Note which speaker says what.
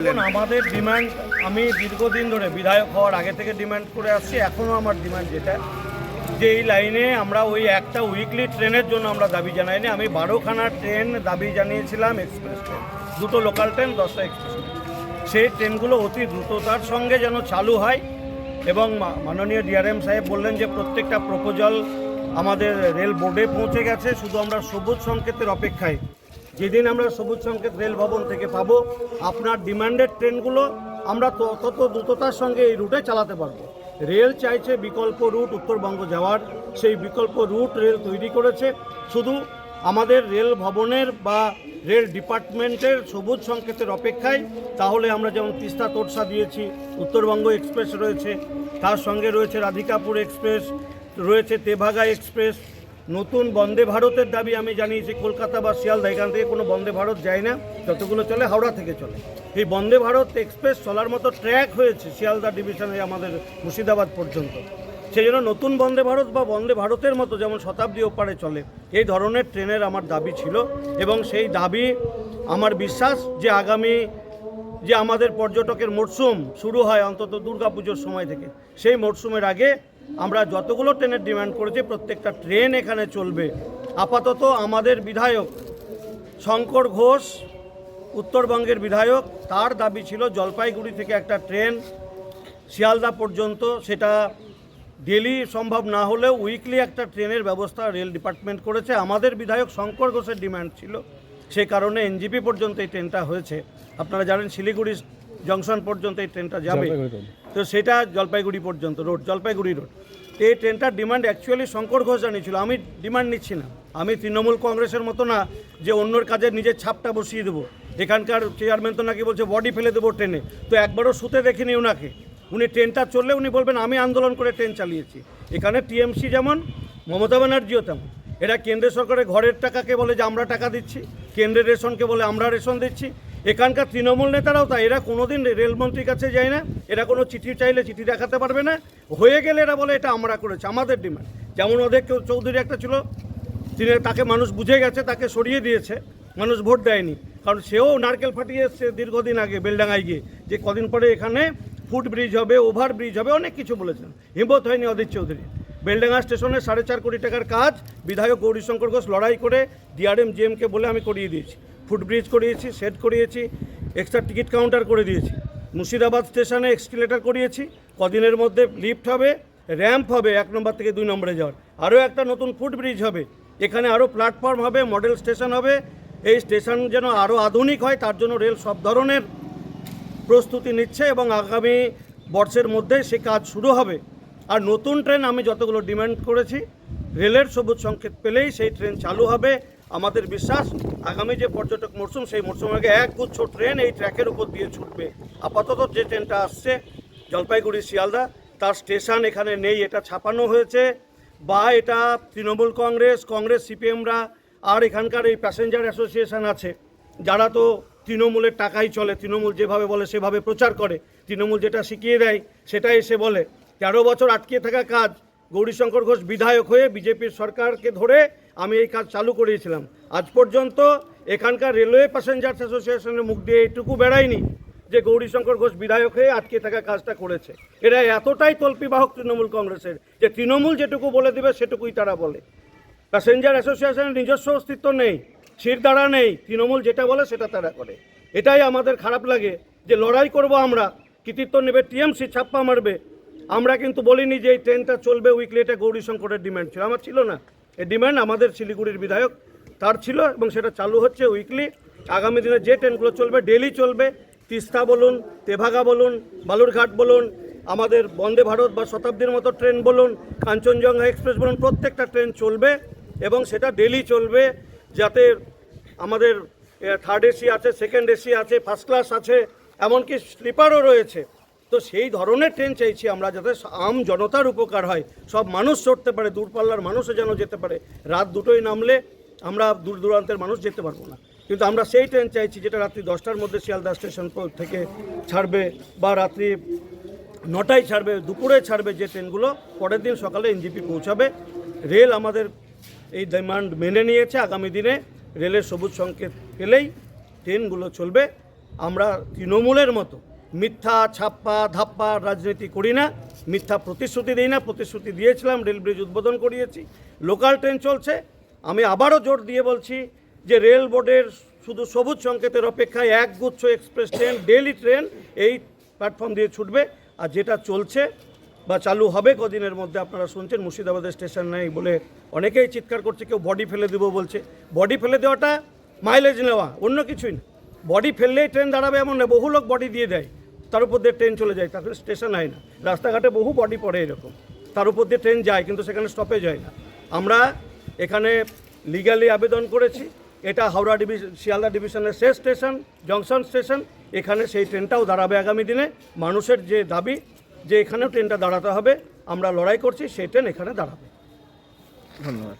Speaker 1: আমাদের ডিমান্ড আমি দীর্ঘদিন ধরে বিধায়ক হওয়ার আগে থেকে ডিমান্ড করে আসছি, এখনও আমার ডিমান্ড যেটা। যে এই লাইনে আমরা ওই একটা উইকলি ট্রেনের জন্য আমরা দাবি জানাইনি, আমি বারোখানা ট্রেন দাবি জানিয়েছিলাম এক্সপ্রেস ট্রেন দুটো লোকাল ট্রেন দশটা এক্সপ্রেস সেই ট্রেনগুলো অতি দ্রুততার সঙ্গে যেন চালু হয় এবং মাননীয় ডিআরএম সাহেব বললেন যে প্রত্যেকটা প্রপোজাল আমাদের রেল বোর্ডে পৌঁছে গেছে, শুধু আমরা সবুজ সংকেতের অপেক্ষায়। যেদিন আমরা সবুজ সংকেত রেল ভবন থেকে পাবো, আপনার ডিমান্ডেড ট্রেনগুলো আমরা তত দ্রুততার সঙ্গে এই রুটে চালাতে পারব। রেল চাইছে বিকল্প রুট উত্তরবঙ্গ যাওয়ার। সেই বিকল্প রুট রেল তৈরি করেছে। শুধু আমাদের রেল ভবনের বা রেল ডিপার্টমেন্টের সবুজ সংকেতের অপেক্ষায়, তাহলে আমরা যেমন তিস্তা তোরসা দিয়েছি, উত্তরবঙ্গ এক্সপ্রেস রয়েছে, তার সঙ্গে রয়েছে রাধিকাপুর এক্সপ্রেস, রয়েছে তেভাগা এক্সপ্রেস নতুন বন্দে ভারতের দাবি আমি জানিয়েছি কলকাতা বা শিয়ালদা, এখান থেকে কোনো বন্দে ভারত যায় না, যতগুলো চলে হাওড়া থেকে চলে। এই বন্দে ভারত এক্সপ্রেস চলার মতো ট্র্যাক হয়েছে শিয়ালদা ডিভিশনে আমাদের মুর্শিদাবাদ পর্যন্ত। সেই জন্য নতুন বন্দে ভারত বা বন্দে ভারতের মতো যেমন শতাব্দী ওপারে চলে, এই ধরনের ট্রেনের আমার দাবি ছিল এবং সেই দাবি আমার বিশ্বাস যে আগামী যে আমাদের পর্যটকের মরশুম শুরু হয় অন্তত দুর্গাপুজোর সময় থেকে, সেই মরশুমের আগে আমরা যতগুলো ট্রেনের ডিমান্ড করেছি, প্রত্যেকটা ট্রেন এখানে চলবে। আপাতত আমাদের বিধায়ক শঙ্কর ঘোষ, উত্তরবঙ্গের বিধায়ক, তার দাবি ছিল জলপাইগুড়ি থেকে একটা ট্রেন শিয়ালদা পর্যন্ত, সেটা ডেলি সম্ভব না হলেও উইকলি একটা ট্রেনের ব্যবস্থা রেল ডিপার্টমেন্ট করেছে। আমাদের বিধায়ক শঙ্কর ঘোষের ডিমান্ড ছিল, সে কারণে এনজিপি পর্যন্ত এই ট্রেনটা হয়েছে। আপনারা জানেন শিলিগুড়ি জংশন পর্যন্ত এই ট্রেনটা যাবে। তো সেটা জলপাইগুড়ি পর্যন্ত রোড জলপাইগুড়ি রোড এই ট্রেনটার ডিমান্ড অ্যাকচুয়ালি শঙ্কর ঘোষ জানিয়েছিল আমি ডিমান্ড নিচ্ছি না। আমি তৃণমূল কংগ্রেসের মতো না যে অন্যর কাজে নিজের ছাপটা বসিয়ে দেবো। এখানকার চেয়ারম্যান তো নাকি বলছে বডি ফেলে দেবো ট্রেনে। তো একবারও শুতে দেখিনি ওনাকে উনি ট্রেনটা চললে উনি বলবেন আমি আন্দোলন করে ট্রেন চালিয়েছি। এখানে টিএমসি যেমন মমতা ব্যানার্জিও তেমন। এরা কেন্দ্র সরকারের ঘরের টাকাকে বলে যে আমরা টাকা দিচ্ছি। কেন্দ্রের রেশনকে বলে আমরা রেশন দিচ্ছি। এখানকার তৃণমূল নেতারাও তাই, এরা কোনোদিন রেলমন্ত্রীর কাছে যায় না, এরা কোনো চিঠি চাইলে চিঠি দেখাতে পারবে না। হয়ে গেলে এরা বলে, এটা আমরা করেছি, আমাদের ডিমান্ড। যেমন ওদের কেউ চৌধুরী একটা ছিল, তিনি তাকে মানুষ বুঝে গেছে, তাকে সরিয়ে দিয়েছে, মানুষ ভোট দেয়নি। কারণ সেও নারকেল ফাটিয়ে এসছে দীর্ঘদিন আগে বেলডাঙ্গায় গিয়ে, যে কদিন পরে এখানে ফুট ব্রিজ হবে, ওভার ব্রিজ হবে, অনেক কিছু বলেছেন। হিম্মত হয়নি অদিত চৌধুরী বেলডাঙ্গা স্টেশনে সাড়ে চার কোটি টাকার কাজ, বিধায়ক গৌরীশঙ্কর ঘোষ লড়াই করে ডিআরএম জিএমকে বলে আমি করিয়ে দিয়েছি। ফুট ব্রিজ করিয়েছি, সেট করিয়েছি এক্সট্রা টিকিট কাউন্টার করে দিয়েছি। মুর্শিদাবাদ স্টেশনে এক্সকিলেটার করিয়েছি, কদিনের মধ্যে লিফট হবে র্যাম্প হবে, এক নম্বর থেকে দুই নম্বরে যাওয়ার। আরও একটা নতুন ফুট ব্রিজ হবে, এখানে আরও প্ল্যাটফর্ম হবে মডেল স্টেশন হবে। এই স্টেশন যেন আরও আধুনিক হয়, তার জন্য রেল সব ধরনের প্রস্তুতি নিচ্ছে এবং আগামী বর্ষের মধ্যে সে কাজ শুরু হবে। আর নতুন ট্রেন আমি যতগুলো ডিমান্ড করেছি রেলের সবুজ সংকেত পেলেই সেই ট্রেন চালু হবে। আমাদের বিশ্বাস, আগামী যে পর্যটক মরশুম সেই মরশুমের আগে এক গুচ্ছ ট্রেন এই ট্র্যাকের উপর দিয়ে ছুটবে। আপাতত যে ট্রেনটা আসছে, জলপাইগুড়ি শিয়ালদা, তার স্টেশন এখানে নেই, এটা ছাপানো হয়েছে। বা এটা তৃণমূল কংগ্রেস কংগ্রেস সিপিএমরা, আর এখানকার এই প্যাসেঞ্জার অ্যাসোসিয়েশন আছে। যারা তো তৃণমূলের টাকাই চলে, তৃণমূল যেভাবে বলে, সেভাবে প্রচার করে। তৃণমূল যেটা শিখিয়ে দেয়, সেটাই এসে বলে। তেরো বছর আটকে থাকা কাজ, গৌরীশঙ্কর ঘোষ বিধায়ক হয়ে বিজেপির সরকারকে ধরে আমি এই কাজ চালু করিয়েছিলাম। আজ পর্যন্ত এখানকার রেলওয়ে প্যাসেঞ্জার্স অ্যাসোসিয়েশনের মুখ দিয়ে এইটুকু বেড়ায়নি যে গৌরীশঙ্কর ঘোষ বিধায়ক হয়ে আটকে থাকা কাজটা করেছে। এরা এতটাই তল্পিবাহক তৃণমূল কংগ্রেসের যে তৃণমূল যেটুকু বলে দেবে সেটুকুই তারা বলে। প্যাসেঞ্জার অ্যাসোসিয়েশনের নিজস্ব অস্তিত্ব নেই, শির দ্বারা নেই, তৃণমূল যেটা বলে সেটা তারা করে। এটাই আমাদের খারাপ লাগে যে লড়াই করব আমরা, কৃতিত্ব নেবে টিএমসি, ছাপ্পা মারবে। আমরা কিন্তু বলিনি যে এই ট্রেনটা চলবে উইকলি এটা গৌরীশঙ্করের ডিমান্ড ছিল, আমার ছিল না। এই ডিমান্ড আমাদের শিলিগুড়ির বিধায়ক, তার ছিল এবং সেটা চালু হচ্ছে উইকলি আগামী দিনে যে ট্রেনগুলো চলবে ডেলি চলবে। তিস্তা বলুন, তেভাগা বলুন, বালুরঘাট বলুন, আমাদের বন্দে ভারত বা শতাব্দীর মতো ট্রেন বলুন, কাঞ্চনজঙ্ঘা এক্সপ্রেস বলুন, প্রত্যেকটা ট্রেন চলবে এবং সেটা ডেলি চলবে যাতে আমাদের থার্ড এসি আছে সেকেন্ড এসি আছে ফার্স্ট ক্লাস আছে, এমনকি স্লিপারও রয়েছে। তো সেই ধরনের ট্রেন চাইছি আমরা যাতে আম জনতার উপকার হয়। সব মানুষ চড়তে পারে, দূরপাল্লার মানুষও যেন যেতে পারে। রাত দুটোই নামলে আমরা দূর দূরান্তের মানুষ যেতে পারব না। কিন্তু আমরা সেই ট্রেন চাইছি যেটা রাত্রি দশটার মধ্যে শিয়ালদা স্টেশন থেকে ছাড়বে বা রাত্রি নটায় ছাড়বে, দুপুরে ছাড়বে যে ট্রেনগুলো, পরের দিন সকালে এনজিপি পৌঁছাবে। রেল আমাদের এই ডিমান্ড মেনে নিয়েছে। আগামী দিনে রেলের সবুজ সংকেত পেলেই ট্রেনগুলো চলবে। আমরা তৃণমূলের মতো মিথ্যা, ছাপ্পা, ধাপ্পা রাজনীতি করি না, মিথ্যা প্রতিশ্রুতি দিই না, প্রতিশ্রুতি দিয়েছিলাম, রেল ব্রিজ উদ্বোধন করিয়েছি, লোকাল ট্রেন চলছে। আমি আবারও জোর দিয়ে বলছি যে রেল বোর্ডের শুধু সবুজ সংকেতের অপেক্ষায় এক গুচ্ছ এক্সপ্রেস ট্রেন ডেলি ট্রেন এই প্ল্যাটফর্ম দিয়ে ছুটবে। আর যেটা চলছে বা চালু হবে কদিনের মধ্যে আপনারা শুনছেন মুর্শিদাবাদের স্টেশন নেই বলে অনেকেই চিৎকার করছে, কেউ বডি ফেলে দেবো বলছে। বডি ফেলে দেওয়াটা মাইলেজ নেওয়া, অন্য কিছুই না। বডি ফেললেই ট্রেন দাঁড়াবে এমন বহু লোক বডি দিয়ে দেয়। তার উপর দিয়ে ট্রেন চলে যায় তারপরে স্টেশন হয় না। রাস্তাঘাটে বহু বডি পড়ে এরকম। তার উপর দিয়ে ট্রেন যায়, কিন্তু সেখানে স্টপেজ হয় না। আমরা এখানে লিগালি আবেদন করেছি, এটা হাওড়া ডিভিশন শিয়ালদা ডিভিশনের শেষ স্টেশন জংশন স্টেশন এখানে সেই ট্রেনটাও দাঁড়াবে আগামী দিনে। মানুষের যে দাবি, যে এখানেও ট্রেনটা দাঁড়াতে হবে, আমরা লড়াই করছি, সেই ট্রেন এখানে দাঁড়াবে।
Speaker 2: ধন্যবাদ।